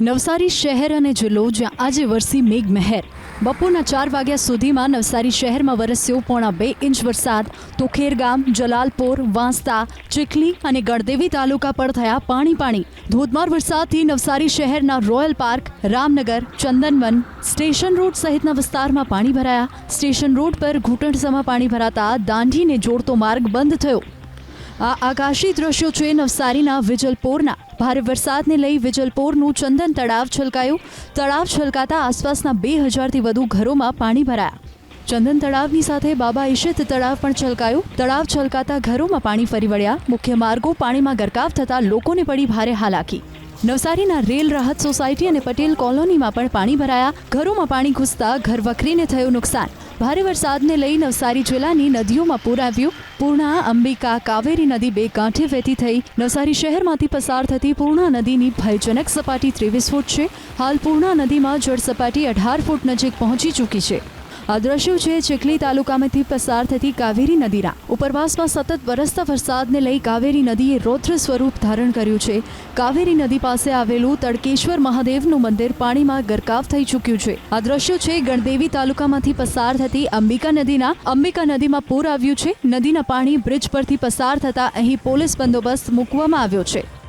નવસારી શહેર અને જિલ્લો, જ્યાં આજે વરસી મેઘમહેર. બપોરના ચાર વાગ્યા સુધીમાં નવસારી શહેરમાં વરસ્યો પોણા બે ઇંચ વરસાદ. તો ખેરગામ જલાલપોર, વાંસદા, ચીખલી અને ગણદેવી તાલુકા પર થયા પાણી પાણી. ધોધમાર વરસાદથી નવસારી શહેરના royal park, Ramnagar, Chandanvan, station road સહિતના વિસ્તારમાં પાણી ભરાયા. સ્ટેશન રોડ પર ઘૂંટણસમાં પાણી ભરાતા દાંડીને જોડતો માર્ગ બંધ થયો. આ આકાશી દ્રશ્યો છે નવસારીના વિજલપોરના. ભારે વરસાદને લઈ વિજલપોરનું ચંદન તળાવ છલકાયું. તળાવ છલકાતા આસપાસના બે હજારથી વધુ ઘરોમાં પાણી ભરાયા. ચંદન તળાવની સાથે બાબા ઈશિત તળાવ પણ છલકાયું. તળાવ છલકાતા ઘરોમાં પાણી ફરી વળ્યા. મુખ્ય માર્ગો પાણીમાં ગરકાવ થતા લોકોને પડી ભારે હાલાકી. નવસારીના રેલ રાહત સોસાયટી અને પટેલ કોલોનીમાં પણ પાણી ભરાયા. ઘરોમાં પાણી ઘૂસતા ઘર વખરીને થયું નુકસાન. ભારે વરસાદને લઈ નવસારી જિલ્લાની નદીઓમાં પૂર આવ્યું. પૂર્ણા, અંબિકા, કાવેરી નદી બે કાંઠે વહેતી થઈ. નવસારી શહેરમાંથી પસાર થતી પૂર્ણા નદીની ભયજનક સપાટી ત્રેવીસ ફૂટ છે. હાલ પૂર્ણા નદીમાં જળ સપાટી અઢાર ફૂટ નજીક પહોંચી ચૂકી છે. આ દ્રશ્યો છે ચીખલી તાલુકામાંથી પસાર થતી કાવેરી નદીના. ઉપરવાસમાં સતત વરસતા વરસાદને લઈ કાવેરી નદીએ રૌદ્ર સ્વરૂપ ધારણ કર્યું છે. કાવેરી નદી પાસે આવેલું તડકેશ્વર મહાદેવનું મંદિર પાણીમાં ગરકાવ થઈ ચૂક્યું છે. આ દ્રશ્યો છે ગણદેવી તાલુકામાંથી પસાર થતી અંબિકા નદીના. અંબિકા નદીમાં પૂર આવ્યું છે. નદીના પાણી બ્રિજ પરથી પસાર થતા અહીં પોલીસ બંદોબસ્ત મૂકવામાં આવ્યો છે.